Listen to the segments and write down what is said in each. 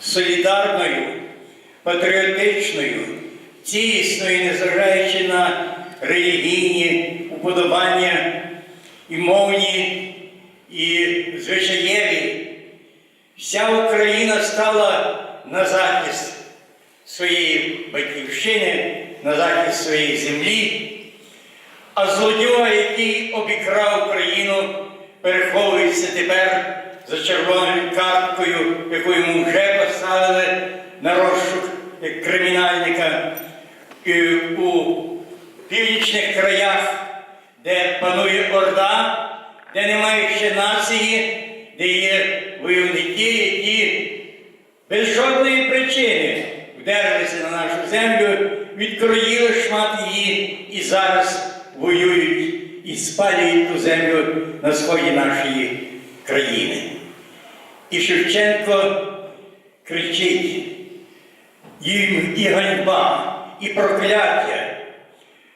солідарною, патріотичною, цілісною, незважаючи на релігійні уподобання і мовні, і звичаєві. Вся Україна стала на захист своєї батьківщини, на захист своєї землі. А злодюга, який обікрав Україну, переховується тепер за червоною карткою, яку йому вже поставили на розшук як кримінальника І у північних краях, де панує Орда, де немає ще нації, де є войовники, які без жодної причини вдерлися на нашу землю, відкроїли шмат її і зараз воюють і спалюють ту землю на сході нашої країни. І Шевченко кричить. Їм і ганьба, і прокляття,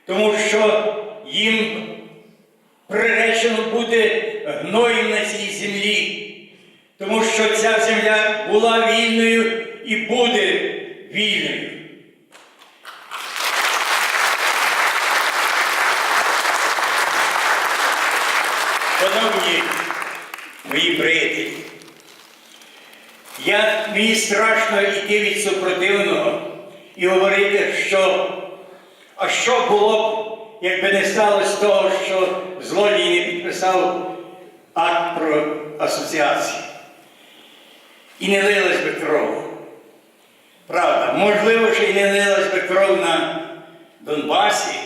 тому що їм приречено бути гноєм на цій землі, тому що ця земля була вільною і буде вільною. Шановні мої приятелі, я, мені страшно йти від супротивного і говорити, що а що було б, якби не сталося того, що злодій не підписав акт про асоціацію. І не лилась би кров. Правда, можливо, що і не лилась би кров на Донбасі,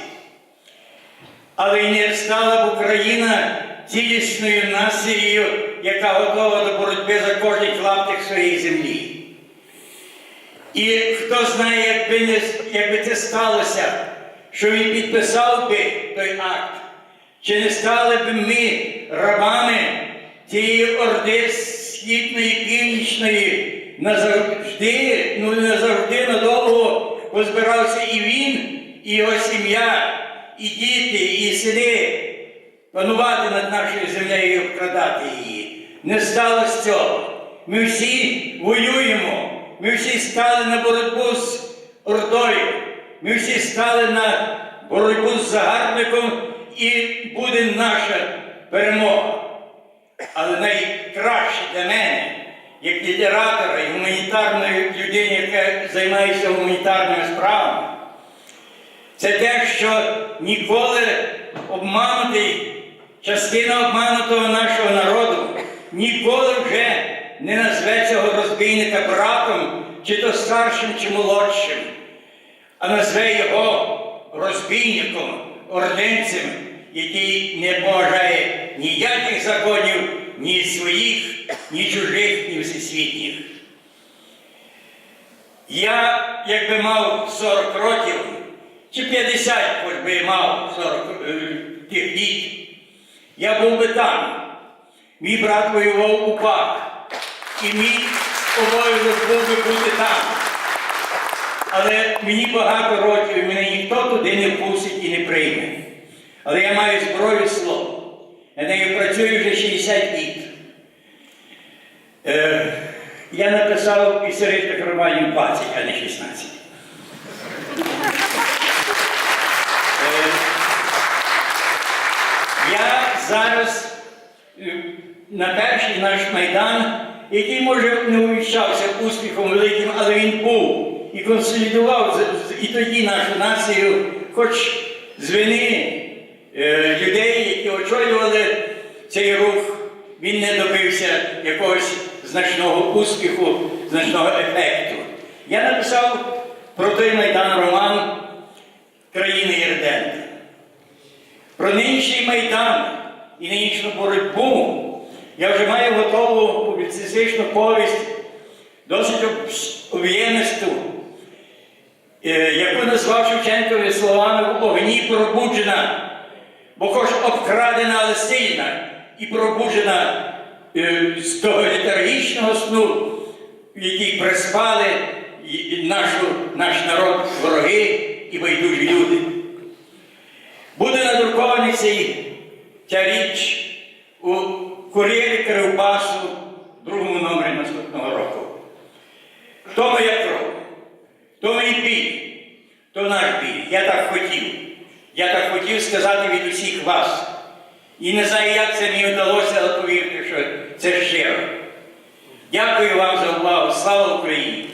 але й не стала б Україна цілісною нацією, яка готова до боротьби за кожний клаптик своєї землі. І хто знає, якби, не, якби це сталося, що він підписав би той акт, чи не стали б ми рабами тієї орди східної, північної, назавжди, ну не завжди надовго позбирався і він, і його сім'я, і діти, і сини панувати над нашою землею і обкрадати її. Не сталося цього. Ми всі воюємо, ми всі стали на боротьбу з Ордою, ми всі стали на боротьбу з загарбником і буде наша перемога. Але найкраще для мене, як літератора і гуманітарної людини, яка займається гуманітарними справами, це те, що ніколи обманутий, частина обманутого нашого народу ніколи вже не назве цього розбійника братом, чи то старшим, чи молодшим, а назве його розбійником, ординцем, який не поважає ніяких законів, ні своїх, ні чужих, ні всесвітніх. Я, якби мав 40 років, чи 50, хоч би мав 40 е, тих літ, я був би там. Мій брат воював у ПАК, і мій обов'язок був би бути там. Але мені багато років, і мене ніхто туди не пустить і не прийме. Але я маю зброю слово. Я нею працюю вже 60 літ. Е, я написав історичних романів 20, а не 16. Е, я зараз на перший наш майдан, який може не увіщався успіхом великим, але він був і консолідував і тоді нашу націю, хоч з вини е, людей, які очолювали цей рух, він не добився якогось значного успіху, значного ефекту. Я написав про той майдан роман країни Єрденти. Про нинішній майдан і нинішню боротьбу я вже маю готову публіцистичну повість, досить об- об'ємисту, е, яку назвав Шевченкові словами в огні пробуджена, бо хоч обкрадена, але сильна і пробуджена е, з того літаргічного сну, в який приспали нашу, наш народ вороги і байдужі люди. Буде надрукований цей, ця Курєлі Кривбасу в другому номері наступного року. Хто моя кров, то мій біль, то наш біль. Я так хотів. Я так хотів сказати від усіх вас. І не знаю, як це мені вдалося, але повірте, що це щиро. Дякую вам за увагу. Слава Україні!